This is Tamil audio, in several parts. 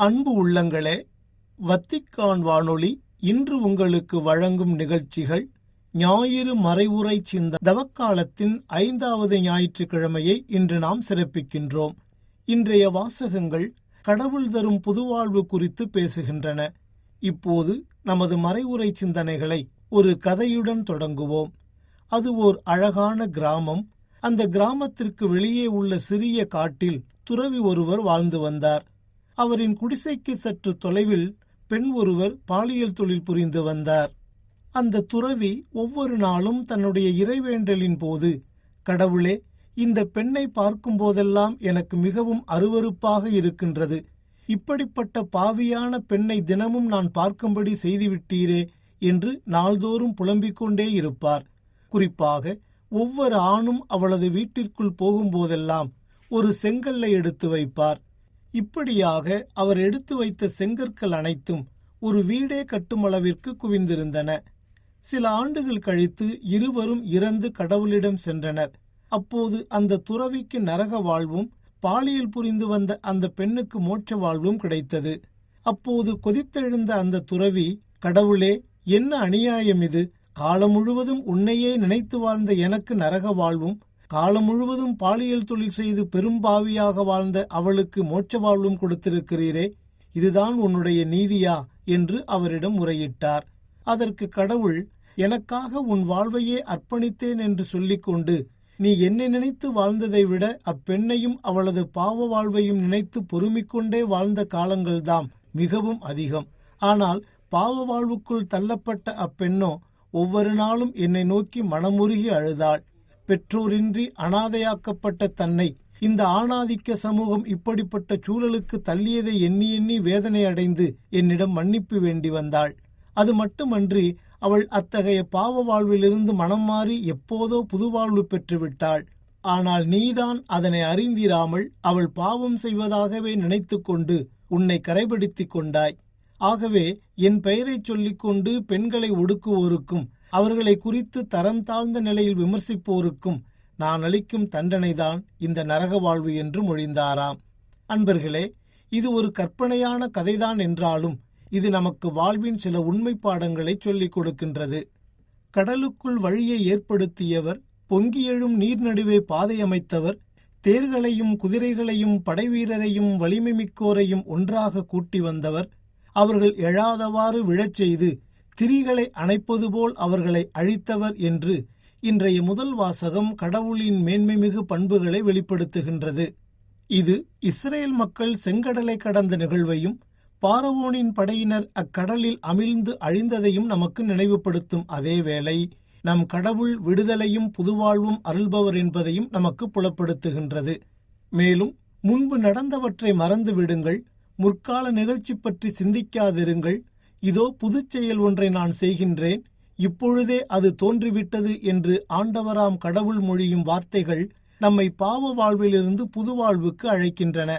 அன்பு உள்ளங்களே வத்திக்கான் வானொலி இன்று உங்களுக்கு வழங்கும் நிகழ்ச்சிகள் ஞாயிறு மறைவுரை சிந்த தவக்காலத்தின் ஐந்தாவது ஞாயிற்றுக்கிழமையை இன்று நாம் சிறப்பிக்கின்றோம். இன்றைய வாசகங்கள் கடவுள் தரும் புதுவாழ்வு குறித்து பேசுகின்றன. இப்போது நமது மறைவுரை சிந்தனைகளை ஒரு கதையுடன் தொடங்குவோம். அது ஓர் அழகான கிராமம். அந்த கிராமத்திற்கு வெளியே உள்ள சிறிய காட்டில் துறவி ஒருவர் வாழ்ந்து வந்தார். அவரின் குடிசைக்கு சற்று தொலைவில் பெண் ஒருவர் பாலியல் தொழில் புரிந்து வந்தார். அந்த துறவி ஒவ்வொரு நாளும் தன்னுடைய இறைவேண்டலின் போது கடவுளே இந்த பெண்ணை பார்க்கும் போதெல்லாம் எனக்கு மிகவும் அருவருப்பாக இருக்கின்றது. இப்படிப்பட்ட பாவியான பெண்ணை தினமும் நான் பார்க்கும்படி செய்துவிட்டீரே என்று நாள்தோறும் புலம்பிக் கொண்டே இருப்பார். குறிப்பாக ஒவ்வொரு ஆணும் அவளது வீட்டிற்குள் போகும்போதெல்லாம் ஒரு செங்கல்லை எடுத்து வைப்பார். இப்படியாக அவர் எடுத்து வைத்த செங்கற்கள் அனைத்தும் ஒரு வீடே கட்டுமளவிற்கு குவிந்திருந்தன. சில ஆண்டுகள் கழித்து இருவரும் இறந்து கடவுளிடம் சென்றனர். அப்போது அந்த துறவிக்கு நரக வாழ்வும் பாலியல் புரிந்து வந்த அந்த பெண்ணுக்கு மோட்ச வாழ்வும் கிடைத்தது. அப்போது கொதித்தெழுந்த அந்த துறவி கடவுளே என்ன அநியாயம் இது? காலம் முழுவதும் உன்னையே நினைத்து வாழ்ந்த எனக்கு நரக வாழ்வும் காலம் முழுவதும் பாலியல் தொழில் செய்து பெரும்பாவியாக வாழ்ந்த அவளுக்கு மோட்ச வாழ்வும் கொடுத்திருக்கிறீரே இதுதான் உன்னுடைய நீதியா? என்று அவரிடம் முறையிட்டார். அதற்கு கடவுள் எனக்காக உன் வாழ்வையே அர்ப்பணித்தேன் என்று சொல்லிக்கொண்டு நீ என்னை நினைத்து வாழ்ந்ததை விட அப்பெண்ணையும் அவளது பாவ வாழ்வையும் நினைத்து பொறுமிக்கொண்டே வாழ்ந்த காலங்கள்தாம் மிகவும் அதிகம். ஆனால் பாவ வாழ்வுக்குள் தள்ளப்பட்ட அப்பெண்ணோ ஒவ்வொரு நாளும் என்னை நோக்கி மனமுருகி அழுதாள். பெற்றோரின்றி அனாதையாக்கப்பட்ட தன்னை இந்த ஆணாதிக்க சமூகம் இப்படிப்பட்ட சூழலுக்கு தள்ளியதை எண்ணி எண்ணி வேதனை அடைந்து என்னிடம் மன்னிப்பு வேண்டி வந்தாள். அது மட்டுமன்றி அவள் அத்தகைய பாவ வாழ்விலிருந்து மனம் மாறி எப்போதோ புதுவாழ்வு பெற்றுவிட்டாள். ஆனால் நீதான் அதனை அறிந்திராமல் அவள் பாவம் செய்வதாகவே நினைத்துக்கொண்டு உன்னை கரைபிடித்துக் கொண்டாய். ஆகவே என் பெயரைச் சொல்லிக்கொண்டு பெண்களை ஒடுக்குவோருக்கும் அவர்களை குறித்து தரம் தாழ்ந்த நிலையில் விமர்சிப்போருக்கும் நான் அளிக்கும் தண்டனைதான் இந்த நரக வாழ்வு என்று மொழிந்தாராம். அன்பர்களே இது ஒரு கற்பனையான கதைதான் என்றாலும் இது நமக்கு வாழ்வின் சில உண்மை பாடங்களை சொல்லிக் கொடுக்கின்றது. கடலுக்குள் வழியை ஏற்படுத்தியவர் பொங்கி எழும் நீர் நடுவே பாதை அமைத்தவர் தேர்களையும் குதிரைகளையும் படைவீரரையும் வலிமை மிக்கோரையும் ஒன்றாக கூட்டி வந்தவர் அவர்கள் எழாதவாறு விழச் செய்து திரிகளை அணைப்பது போல் அவர்களை அழித்தவர் என்று இன்றைய முதல் வாசகம் கடவுளின் மேன்மைமிகு பண்புகளை வெளிப்படுத்துகின்றது. இது இஸ்ரேல் மக்கள் செங்கடலை கடந்த நிகழ்வையும் பாரவோனின் படையினர் அக்கடலில் அமிழ்ந்து அழிந்ததையும் நமக்கு நினைவுபடுத்தும் அதேவேளை நம் கடவுள் விடுதலையும் புதுவாழ்வும் அருள்பவர் என்பதையும் நமக்கு புலப்படுத்துகின்றது. மேலும் முன்பு நடந்தவற்றை மறந்து விடுங்கள் முற்கால நிகழ்ச்சி பற்றி சிந்திக்காதிருங்கள் இதோ புதுச் செயல் ஒன்றை நான் செய்கின்றேன். இப்பொழுதே அது தோன்றிவிட்டது என்று ஆண்டவராம் கடவுள் மொழியும் வார்த்தைகள் நம்மை பாவ வாழ்விலிருந்து புது வாழ்வுக்கு அழைக்கின்றன.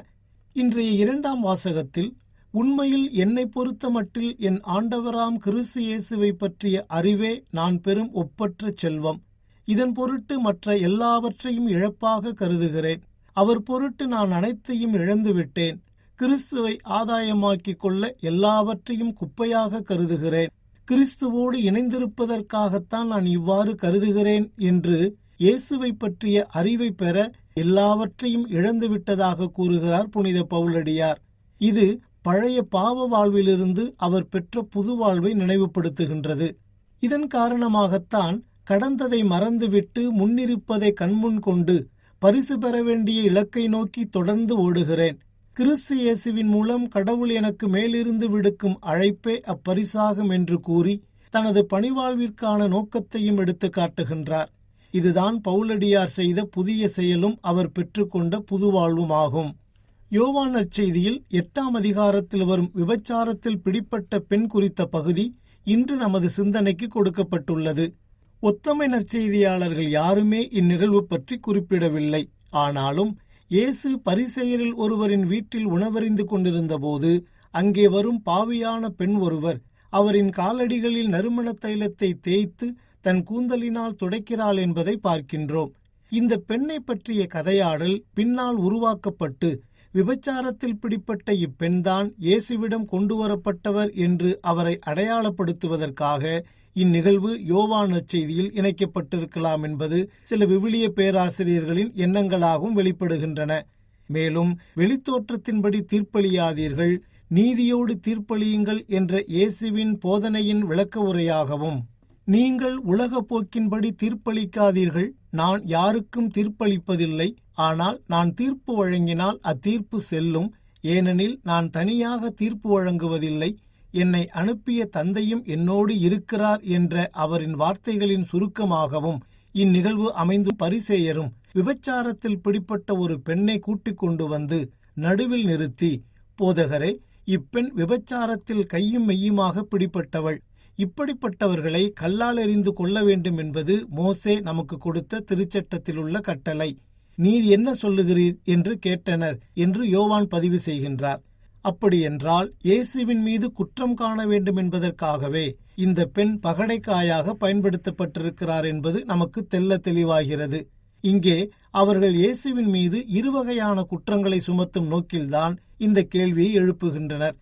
இன்றைய இரண்டாம் வாசகத்தில் உண்மையில் என்னை பொறுத்த மட்டில் என் ஆண்டவராம் கிறிஸ்து இயேசுவை பற்றிய அறிவே நான் பெறும் ஒப்பற்ற செல்வம். இதன் பொருட்டு மற்ற எல்லாவற்றையும் இழப்பாக கருதுகிறேன். அவர் பொருட்டு நான் அனைத்தையும் இழந்துவிட்டேன். கிறிஸ்துவை ஆதாயமாக்கிக் கொள்ள எல்லாவற்றையும் குப்பையாக கருதுகிறேன். கிறிஸ்துவோடு இணைந்திருப்பதற்காகத்தான் நான் இவ்வாறு கருதுகிறேன் என்று இயேசுவை பற்றிய அறிவை பெற எல்லாவற்றையும் இழந்துவிட்டதாக கூறுகிறார் புனித பவுலடியார். இது பழைய பாவ வாழ்விலிருந்து அவர் பெற்ற புது வாழ்வை நினைவுபடுத்துகின்றது. இதன் காரணமாகத்தான் கடந்ததை மறந்துவிட்டு முன்னிருப்பதை கண்முன் கொண்டு பரிசு பெற வேண்டிய இலக்கை நோக்கி தொடர்ந்து ஓடுகிறேன். கிறிஸ்து இயேசுவின் மூலம் கடவுள் எனக்கு மேலிருந்து விடுக்கும் அழைப்பே அப்பரிசாகும் என்று கூறி தனது பணிவாழ்விற்கான நோக்கத்தையும் எடுத்து காட்டுகின்றார். இதுதான் பவுலடியார் செய்த புதிய செயலும் அவர் பெற்றுக்கொண்ட புதுவாழ்வுமாகும். யோவான் நற்செய்தியில் எட்டாம் அதிகாரத்தில் வரும் விபச்சாரத்தில் பிடிப்பட்ட பெண் குறித்த பகுதி இன்று நமது சிந்தனைக்கு கொடுக்கப்பட்டுள்ளது. ஒத்தமை நற்செய்தியாளர்கள் யாருமே இந்நிகழ்வு பற்றி குறிப்பிடவில்லை. ஆனாலும் இயேசு பரிசெயரில் ஒருவரின் வீட்டில் உணவறிந்து கொண்டிருந்தபோது அங்கே வரும் பாவியான பெண் ஒருவர் அவரின் காலடிகளில் நறுமண தைலத்தை தேய்த்து தன் கூந்தலினால் துடைக்கிறாள் என்பதை பார்க்கின்றோம். இந்த பெண்ணை பற்றிய கதையாடல் பின்னால் உருவாக்கப்பட்டு விபச்சாரத்தில் பிடிப்பட்ட இப்பெண்தான் இயேசுவிடம் கொண்டு வரப்பட்டவர் என்று அவரை அடையாளப்படுத்துவதற்காக இந்நிகழ்வு யோவான் நற்செய்தியில் இணைக்கப்பட்டிருக்கலாம் என்பது சில விவிலிய பேராசிரியர்களின் எண்ணங்களாகவும் வெளிப்படுகின்றன. மேலும் வெளித்தோற்றத்தின்படி தீர்ப்பளியாதீர்கள் நீதியோடு தீர்ப்பளியுங்கள் என்ற இயேசுவின் போதனையின் விளக்க உரையாகவும் நீங்கள் உலக போக்கின்படி தீர்ப்பளிக்காதீர்கள் நான் யாருக்கும் தீர்ப்பளிப்பதில்லை ஆனால் நான் தீர்ப்பு வழங்கினால் அத்தீர்ப்பு செல்லும் ஏனெனில் நான் தனியாக தீர்ப்பு வழங்குவதில்லை என்னை அனுப்பிய தந்தையும் என்னோடு இருக்கிறார் என்ற அவரின் வார்த்தைகளின் சுருக்கமாகவும் இந்நிகழ்வு அமைந்து பரிசேயரும் விபச்சாரத்தில் பிடிப்பட்ட ஒரு பெண்ணை கூட்டிக் கொண்டு வந்து நடுவில் நிறுத்தி போதகரே இப்பெண் விபச்சாரத்தில் கையும் மெய்யுமாக பிடிப்பட்டவள். இப்படிப்பட்டவர்களை கல்லால் எறிந்து கொள்ள வேண்டும் என்பது மோசே நமக்கு கொடுத்த திருச்சட்டத்தில் உள்ள கட்டளை. நீர் என்ன சொல்லுகிறீர்? என்று கேட்டனர் என்று யோவான் பதிவு செய்கின்றார். அப்படியென்றால் இயேசுவின் மீது குற்றம் காண வேண்டும் என்பதற்காகவே இந்த பெண் பகடைக்காயாக பயன்படுத்தப்பட்டிருக்கிறார் என்பது நமக்கு தெல்ல தெளிவாகிறது. இங்கே அவர்கள் இயேசுவின் மீது இருவகையான குற்றங்களை சுமத்தும் நோக்கில்தான் இந்த கேள்வியை எழுப்புகின்றனர்.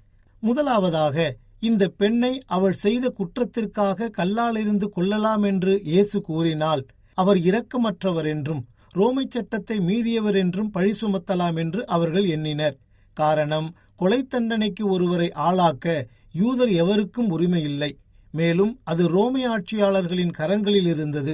முதலாவதாக இந்த பெண்ணை அவள் செய்த குற்றத்திற்காக கல்லால் இருந்து கொள்ளலாம் என்று இயேசு கூறினால் அவர் இரக்கமற்றவர் என்றும் ரோமை சட்டத்தை மீறியவர் என்றும் பழி சுமத்தலாம் என்று அவர்கள் எண்ணினர். காரணம் கொலை தண்டனைக்கு ஒருவரை ஆளாக்க யூதர் எவருக்கும் உரிமையில்லை. மேலும் அது ரோமை ஆட்சியாளர்களின் கரங்களில் இருந்தது.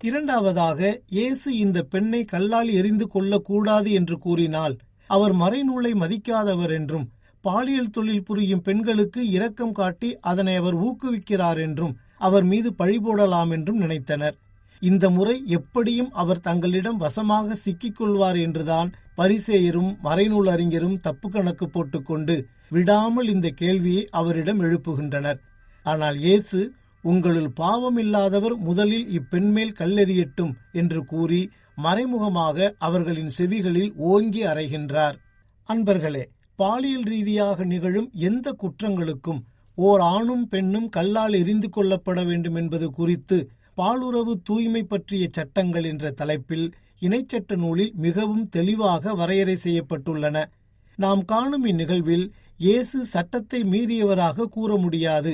இரண்டாவதாக இயேசு இந்த பெண்ணை கல்லால் எரிந்து கொள்ளக்கூடாது என்று கூறினால் அவர் மறைநூலை மதிக்காதவர் என்றும் பாலியல் தொழில் புரியும் பெண்களுக்கு இரக்கம் காட்டி அதனை அவர் ஊக்குவிக்கிறார் என்றும் அவர் மீது பழி போடலாம் என்றும் நினைத்தனர். இந்த முறை எப்படியும் அவர் தங்களிடம் வசமாக சிக்கிக் கொள்வார் என்றுதான் பரிசேயரும் மறைநூல் அறிஞரும் தப்பு கணக்கு போட்டுக்கொண்டு விடாமல் இந்த கேள்வியை அவரிடம் எழுப்புகின்றனர். ஆனால் இயேசு உங்களுள் பாவம் இல்லாதவர் முதலில் இப்பெண்மேல் கல்லெறியட்டும் என்று கூறி மறைமுகமாக அவர்களின் செவிகளில் ஓங்கி அறைகின்றார். அன்பர்களே பாலியல் ரீதியாக நிகழும் எந்த குற்றங்களுக்கும் ஓர் ஆணும் பெண்ணும் கல்லால் எரிந்து கொள்ளப்பட வேண்டும் என்பது குறித்து பாலுறவு தூய்மை பற்றிய சட்டங்கள் என்ற தலைப்பில் இணைச்சட்ட நூலில் மிகவும் தெளிவாக வரையறை செய்யப்பட்டுள்ளன. நாம் காணும் இந்நிகழ்வில் இயேசு சட்டத்தை மீறியவராக கூற முடியாது.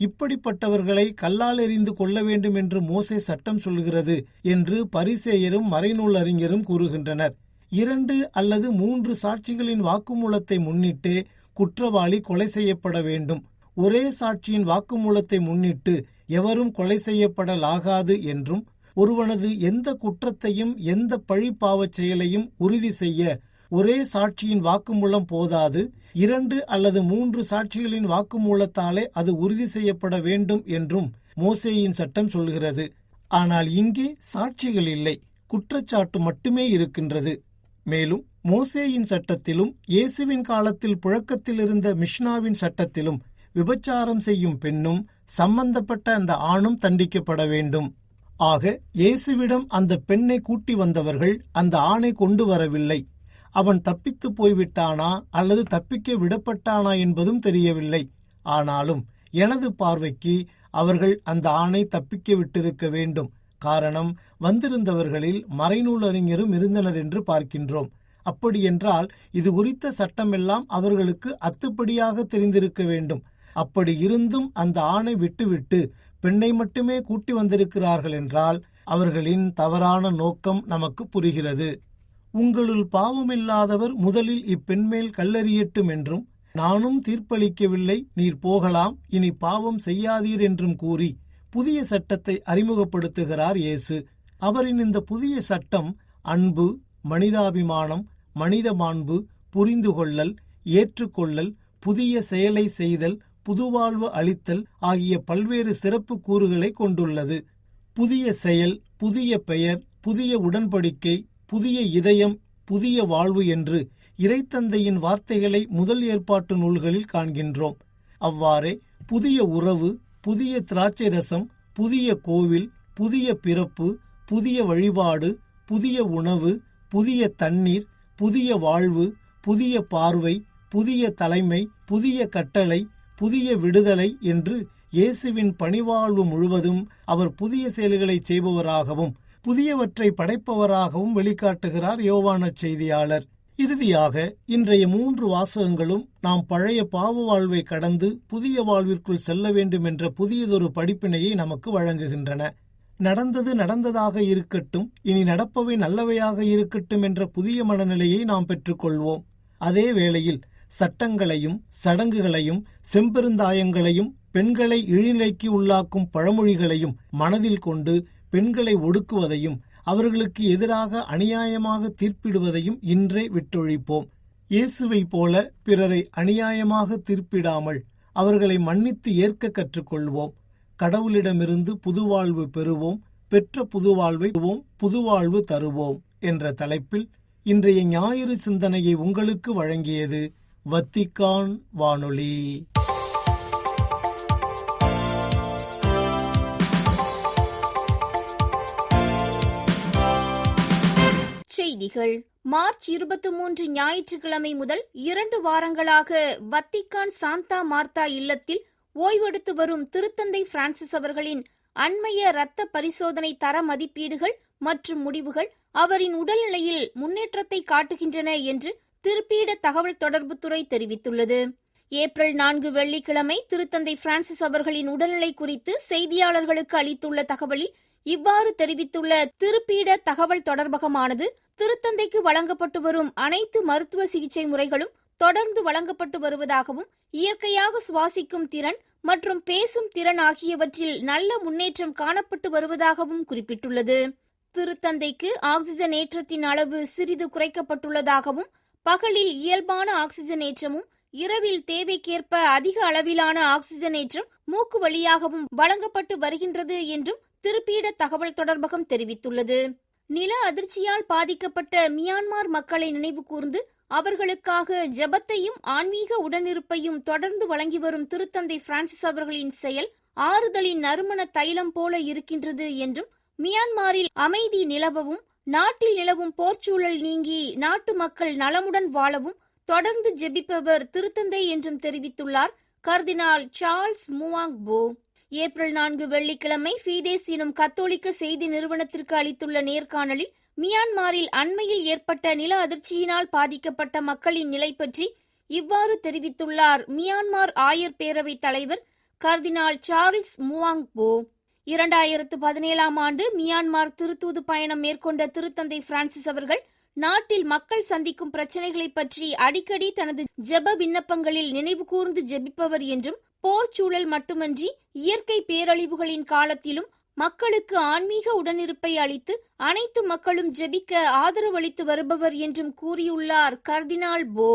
இப்படிப்பட்டவர்களை கல்லால் எறிந்து கொள்ள வேண்டும் என்று மோசே சட்டம் சொல்கிறது என்று பரிசேயரும் மறைநூல் அறிஞரும் கூறுகின்றனர். இரண்டு அல்லது மூன்று சாட்சிகளின் வாக்குமூலத்தை முன்னிட்டே குற்றவாளி கொலை செய்யப்பட வேண்டும். ஒரே சாட்சியின் வாக்குமூலத்தை முன்னிட்டு எவரும் கொலை செய்யப்படலாகாது என்றும் ஒருவனது எந்த குற்றத்தையும் எந்த பழிப்பாவச் செயலையும் உறுதி செய்ய ஒரே சாட்சியின் வாக்குமூலம் போதாது. இரண்டு அல்லது மூன்று சாட்சிகளின் வாக்குமூலத்தாலே அது உறுதி செய்யப்பட வேண்டும் என்றும் மோசேயின் சட்டம் சொல்கிறது. ஆனால் இங்கே சாட்சிகள் இல்லை. குற்றச்சாட்டு மட்டுமே இருக்கின்றது. மேலும் மோசேயின் சட்டத்திலும் இயேசுவின் காலத்தில் புழக்கத்தில் இருந்த மிஷ்னாவின் சட்டத்திலும் விபச்சாரம் செய்யும் பெண்ணும் சம்பந்தப்பட்ட அந்த ஆணும் தண்டிக்கப்பட வேண்டும். ஆக இயேசுவிடம் அந்த பெண்ணை கூட்டி வந்தவர்கள் அந்த ஆணை கொண்டு வரவில்லை. அவன் தப்பித்து போய்விட்டானா அல்லது தப்பிக்க விடப்பட்டானா என்பதும் தெரியவில்லை. ஆனாலும் எனது பார்வைக்கு அவர்கள் அந்த ஆணை தப்பிக்க விட்டிருக்க வேண்டும். காரணம் வந்திருந்தவர்களில் மறைநூல் அறிஞரும் இருந்தனர் என்று பார்க்கின்றோம். அப்படியென்றால் இது குறித்த சட்டமெல்லாம் அவர்களுக்கு அத்துப்படியாக தெரிந்திருக்க வேண்டும். அப்படி இருந்தும் அந்த ஆணை விட்டுவிட்டு பெண்ணை மட்டுமே கூட்டி வந்திருக்கிறார்கள் என்றால் அவர்களின் தவறான நோக்கம் நமக்கு புரிகிறது. உங்களுள் பாவமில்லாதவர் முதலில் இப்பெண்மேல் கல்லறியட்டும் என்றும் நானும் தீர்ப்பளிக்கவில்லை நீர் போகலாம் இனி பாவம் செய்யாதீர் என்றும் கூறி புதிய சட்டத்தை அறிமுகப்படுத்துகிறார் இயேசு. அவரின் இந்த புதிய சட்டம் அன்பு மனிதாபிமானம் மனித மாண்பு புரிந்து கொள்ளல் ஏற்றுக்கொள்ளல் புதிய செயலை செய்தல் புதுவாழ்வு அளித்தல் ஆகிய பல்வேறு சிறப்பு கூறுகளை கொண்டுள்ளது. புதிய செயல் புதிய பெயர் புதிய உடன்படிக்கை புதிய இதயம் புதிய வாழ்வு என்று இறைத்தந்தையின் வார்த்தைகளை முதல் ஏற்பாட்டு நூல்களில் காண்கின்றோம். அவ்வாறே புதிய உறவு புதிய திராட்சை ரசம் புதிய கோவில் புதிய பிறப்பு புதிய வழிபாடு புதிய உணவு புதிய தண்ணீர் புதிய வாழ்வு புதிய பார்வை புதிய தலைமை புதிய கட்டளை புதிய விடுதலை என்று இயேசுவின் பணிவாழ்வு முழுவதும் அவர் புதிய செயல்களை செய்பவராகவும் புதியவற்றை படைப்பவராகவும் வெளிக்காட்டுகிறார் யோவான செய்தியாளர். இறுதியாக இன்றைய மூன்று வாசகங்களும் நாம் பழைய பாவ வாழ்வை கடந்து புதிய வாழ்விற்குள் செல்ல வேண்டும் என்ற புதியதொரு படிப்பினையை நமக்கு வழங்குகின்றன. நடந்தது நடந்ததாக இருக்கட்டும் இனி நடப்பவை நல்லவையாக இருக்கட்டும் என்ற புதிய மனநிலையை நாம் பெற்றுக்கொள்வோம். அதே வேளையில் சட்டங்களையும் சடங்குகளையும் செம்பெருந்தாயங்களையும் பெண்களை இழிநிலைக்கு உள்ளாக்கும் பழமொழிகளையும் மனதில் கொண்டு பெண்களை ஒடுக்குவதையும் அவர்களுக்கு எதிராக அநியாயமாக தீர்ப்பிடுவதையும் இன்றே விட்டொழிப்போம். இயேசுவை போல பிறரை அநியாயமாக தீர்ப்பிடாமல் அவர்களை மன்னித்து ஏற்க கற்றுக்கொள்வோம். கடவுளிடமிருந்து புதுவாழ்வு பெறுவோம். பெற்ற புதுவாழ்வை புதுவாழ்வு தருவோம் என்ற தலைப்பில் இன்றைய ஞாயிறு சிந்தனையை உங்களுக்கு வழங்கியது வத்திக்கான் வானொலி. செய்திகள். மார்ச் இருபத்தி மூன்று ஞாயிற்றுக்கிழமை முதல் இரண்டு வாரங்களாக வத்திக்கான் சாந்தா மார்த்தா இல்லத்தில் ஓய்வெடுத்து வரும் திருத்தந்தை பிரான்சிஸ் அவர்களின் அண்மைய இரத்த பரிசோதனை தர மதிப்பீடுகள் மற்றும் முடிவுகள் அவரின் உடல்நிலையில் முன்னேற்றத்தை காட்டுகின்றன என்று திருப்பீட தகவல் தொடர்புத்துறை தெரிவித்துள்ளது. ஏப்ரல் நான்கு வெள்ளிக்கிழமை திருத்தந்தை பிரான்சிஸ் அவர்களின் உடல்நிலை குறித்து செய்தியாளர்களுக்கு அளித்துள்ள தகவலில் இவ்வாறு தெரிவித்துள்ள திருப்பீட தகவல் தொடர்பகமானது திருத்தந்தைக்கு வழங்கப்பட்டு வரும் அனைத்து மருத்துவ சிகிச்சை முறைகளும் தொடர்ந்து வழங்கப்பட்டு வருவதாகவும் இயற்கையாக சுவாசிக்கும் திறன் மற்றும் பேசும் திறன் ஆகியவற்றில் நல்ல முன்னேற்றம் காணப்பட்டு வருவதாகவும் குறிப்பிட்டுள்ளது. திருத்தந்தைக்கு ஆக்சிஜன் ஏற்றத்தின் அளவு சிறிது குறைக்கப்பட்டுள்ளதாகவும் பகலில் இயல்பான ஆக்சிஜன் ஏற்றமும் இரவில் தேவைக்கேற்ப அதிக அளவிலான ஆக்சிஜன் ஏற்றம் மூக்கு வழியாகவும் வழங்கப்பட்டு வருகின்றது என்றும் திருப்பீட தகவல் தொடர்பகம் தெரிவித்துள்ளது. நில அதிர்ச்சியால் பாதிக்கப்பட்ட மியான்மார் மக்களை நினைவு கூர்ந்து அவர்களுக்காக ஜெபத்தையும் ஆன்மீக உடனிருப்பையும் தொடர்ந்து வழங்கி வரும் திருத்தந்தை பிரான்சிஸ் அவர்களின் செயல் ஆறுதலின் நறுமண தைலம் போல இருக்கின்றது என்றும் மியான்மாரில் அமைதி நிலவவும் நாட்டில் நிலவும் போர்ச்சூழல் நீங்கி நாட்டு மக்கள் நலமுடன் வாழவும் தொடர்ந்து ஜெபிப்பவர் திருத்தந்தை என்றும் தெரிவித்துள்ளார் கர்தினால் சார்ல்ஸ் முவாங் போ ஏப்ரல் நான்கு வெள்ளிக்கிழமை ஃபீதேஸ் எனும் கத்தோலிக்க செய்தி நிறுவனத்திற்கு அளித்துள்ள நேர்காணலில் மியான்மாரில் அண்மையில் ஏற்பட்ட நில அதிர்ச்சியினால் பாதிக்கப்பட்ட மக்களின் நிலை பற்றி இவ்வாறு தெரிவித்துள்ளார் மியான்மார் ஆயர் பேரவைத் தலைவர் கர்தினால் சார்ல்ஸ் முவாங் போ இரண்டாயிரத்து பதினேழாம் ஆண்டு மியான்மார் திருத்தூது பயணம் மேற்கொண்ட திருத்தந்தை பிரான்சிஸ் அவர்கள் நாட்டில் மக்கள் சந்திக்கும் பிரச்சினைகளை பற்றி அடிக்கடி தனது ஜெப விண்ணப்பங்களில் நினைவு கூர்ந்து ஜெபிப்பவர் என்றும் போர் சூழல் மட்டுமன்றி இயற்கை பேரழிவுகளின் காலத்திலும் மக்களுக்கு ஆன்மீக உடனிருப்பை அளித்து அனைத்து மக்களும் ஜெபிக்க ஆதரவளித்து வருபவர் என்றும் கூறியுள்ளார் கர்தினால் போ.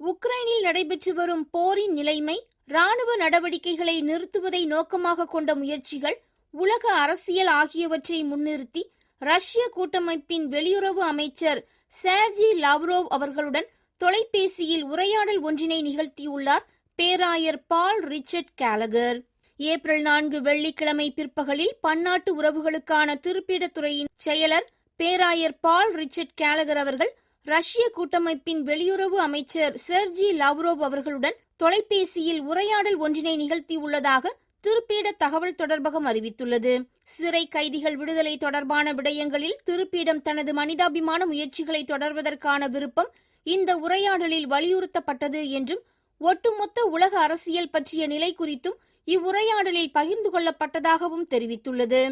உக்ரைனில் நடைபெற்று வரும் போரின் நிலைமை ராணுவ நடவடிக்கைகளை நிறுத்துவதை நோக்கமாக கொண்ட முயற்சிகள் உலக அரசியல் ஆகியவற்றை முன்னிறுத்தி ரஷ்ய கூட்டமைப்பின் வெளியுறவு அமைச்சர் சேர்ஜி லாவ்ரோவ் அவர்களுடன் தொலைபேசியில் உரையாடல் ஒன்றினை நிகழ்த்தியுள்ளார் பேராயர் பால் ரிச்சர்ட் கேலகர். ஏப்ரல் நான்கு வெள்ளிக்கிழமை பிற்பகலில் பன்னாட்டு உறவுகளுக்கான திருப்பிடத்துறையின் செயலர் பேராயர் பால் ரிச்சர்ட் கேலகர் அவர்கள் ரஷ்ய கூட்டமைப்பின் வெளியுறவு அமைச்சர் செர்ஜி லாவ்ரோவ் அவர்களுடன் தொலைபேசியில் உரையாடல் ஒன்றினை நிகழ்த்தியுள்ளதாக திருப்பீட தகவல் தொடர்பகம் அறிவித்துள்ளது. சிறை கைதிகள் விடுதலை தொடர்பான விடயங்களில் திருப்பீடம் தனது மனிதாபிமான முயற்சிகளை தொடர்வதற்கான விருப்பம் இந்த உரையாடலில் வலியுறுத்தப்பட்டது என்றும் ஒட்டுமொத்த உலக அரசியல் பற்றிய நிலை குறித்தும் இவ்வுரையாடலில் பகிர்ந்து கொள்ளப்பட்டதாகவும் தெரிவித்துள்ளது.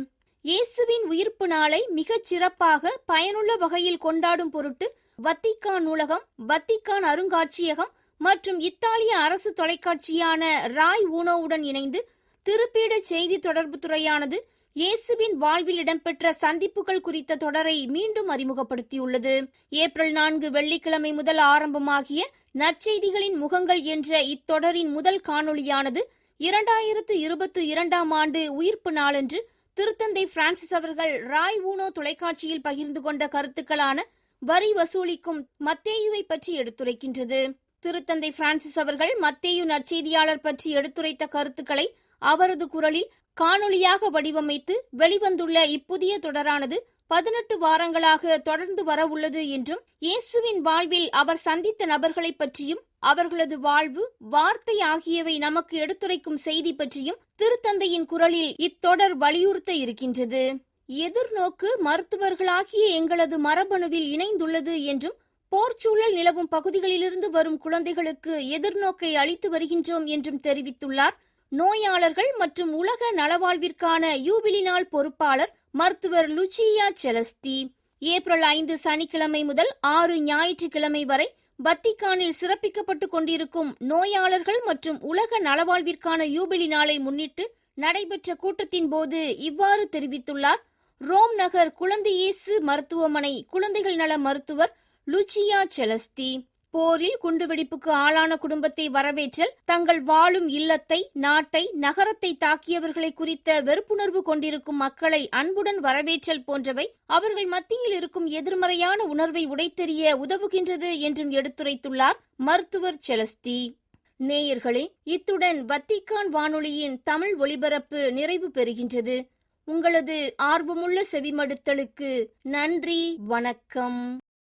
இயேசுவின் உயிர்ப்பு நாளை மிகச் சிறப்பாக பயனுள்ள வகையில் கொண்டாடும் பொருட்டு வத்திக்கான் நூலகம் வத்திக்கான் அருங்காட்சியகம் மற்றும் இத்தாலிய அரசு தொலைக்காட்சியான ராய் ஊனோவுடன் இணைந்து திருப்பீட செய்தி தொடர்பு துறையானது இயேசுவின் வாழ்வில் இடம்பெற்ற சந்திப்புகள் குறித்த தொடரை மீண்டும் அறிமுகப்படுத்தியுள்ளது. ஏப்ரல் நான்கு வெள்ளிக்கிழமை முதல் ஆரம்பமாகிய நற்செய்திகளின் முகங்கள் என்ற இத்தொடரின் முதல் காணொளியானது இரண்டாயிரத்து இருபத்தி இரண்டாம் ஆண்டு உயிர்ப்பு நாளன்று திருத்தந்தை பிரான்சிஸ் அவர்கள் ராய் ஊனோ தொலைக்காட்சியில் பகிர்ந்து கொண்ட கருத்துக்களான வரி வசூலிக்கும் மத்தேயுவை பற்றி எடுத்துரைக்கின்றது. திருத்தந்தை பிரான்சிஸ் அவர்கள் மத்தேயு நற்செய்தியாளர் பற்றி எடுத்துரைத்த கருத்துக்களை அவரது குரலில் காணொளியாக வடிவமைத்து வெளிவந்துள்ள இப்புதிய தொடரானது பதினெட்டு வாரங்களாக தொடர்ந்து வரவுள்ளது என்றும் இயேசுவின் வாழ்வில் அவர் சந்தித்த நபர்களைப் பற்றியும் அவர்களது வாழ்வு வார்த்தை ஆகியவை நமக்கு எடுத்துரைக்கும் செய்தி பற்றியும் திருத்தந்தையின் குரலில் இத்தொடர் வலியுறுத்த இருக்கின்றது. எதிர்நோக்கு மருத்துவர்களாகிய எங்களது மரபணுவில் இணைந்துள்ளது என்றும் போர்ச்சூழல் நிலவும் பகுதிகளிலிருந்து வரும் குழந்தைகளுக்கு எதிர்நோக்கை அளித்து வருகின்றோம் என்றும் தெரிவித்துள்ளார் நோயாளர்கள் மற்றும் உலக நலவாழ்விற்கான யூபிலி நாள் பொறுப்பாளர் மருத்துவர் லுச்சியா செலஸ்தி. ஏப்ரல் ஐந்து சனிக்கிழமை முதல் ஆறு ஞாயிற்றுக்கிழமை வரை வத்திக்கானில் சிறப்பிக்கப்பட்டுக் கொண்டிருக்கும் நோயாளர்கள் மற்றும் உலக நலவாழ்விற்கான யூபிலி நாளை முன்னிட்டு நடைபெற்ற கூட்டத்தின் போது இவ்வாறு தெரிவித்துள்ளார். ரோம் நகர் குழந்தை இயேசு மருத்துவமனை குழந்தைகள் நல மருத்துவர் லுச்சியா செலஸ்தி. போரில் குண்டுவெடிப்புக்கு ஆளான குடும்பத்தை வரவேற்றல் தங்கள் வாழும் இல்லத்தை நாட்டை நகரத்தை தாக்கியவர்களை குறித்த வெறுப்புணர்வு கொண்டிருக்கும் மக்களை அன்புடன் வரவேற்றல் போன்றவை அவர்கள் மத்தியில் இருக்கும் எதிர்மறையான உணர்வை உடைத்தெறிய உதவுகின்றது என்றும் எடுத்துரைத்துள்ளார் மருத்துவர் செலஸ்தி. நேயர்களே இத்துடன் வத்திக்கான் வானொலியின் தமிழ் ஒலிபரப்பு நிறைவு பெறுகின்றது. உங்களது ஆர்வமுள்ள செவிமடுத்தலுக்கு நன்றி வணக்கம்.